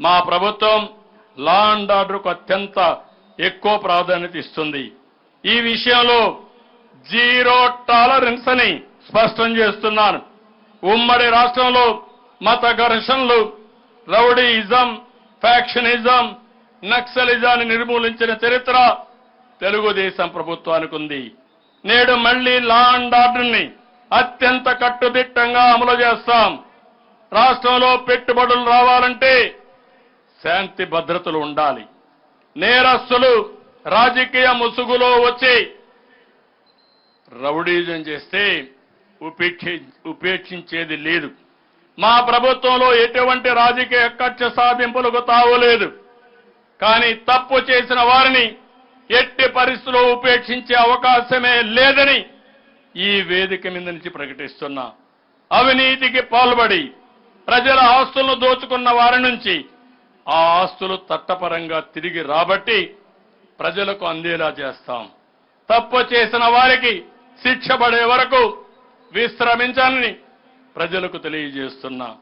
మా ప్రభుత్వం law and ఆర్డర్కు అత్యంత ఎక్కువ ప్రాధాన్యత ఇస్తుంది. ఈ విషయంలో జీరో టాలరెన్స్ అని స్పష్టం చేస్తున్నాను. ఉమ్మడి రాష్ట్రంలో మత ఘర్షణలు రౌడీయిజం ఫ్యాక్షనిజం నక్సలిజాన్ని నిర్మూలించిన చరిత్ర తెలుగుదేశం ప్రభుత్వానికి ఉంది. నేడు మళ్ళీ లా అండ్ ఆర్డర్ని అత్యంత కట్టుదిట్టంగా అమలు చేస్తాం. రాష్ట్రంలో పెట్టుబడులు రావాలంటే శాంతి భద్రతలు ఉండాలి. నేరస్తులు రాజకీయ ముసుగులో వచ్చి రౌడీజం చేస్తే ఉపేక్షి ఉపేక్షించేది లేదు. మా ప్రభుత్వంలో ఎటువంటి రాజకీయ కక్ష సాధింపులకు తావులేదు కానీ తప్పు చేసిన వారిని ఎట్టి పరిస్థితుల్లో ఉపేక్షించే అవకాశమే లేదని ఈ వేదిక మీద నుంచి ప్రకటిస్తున్నా. అవినీతికి పాల్పడి ప్రజల ఆస్తులను దోచుకున్న వారి నుంచి ఆ ఆస్తులు చట్టపరంగా తిరిగి రాబట్టి ప్రజలకు అందేలా చేస్తాం. తప్పు చేసిన వారికి శిక్ష పడే వరకు విశ్రమించాలని ప్రజలకు తెలియజేస్తున్నా.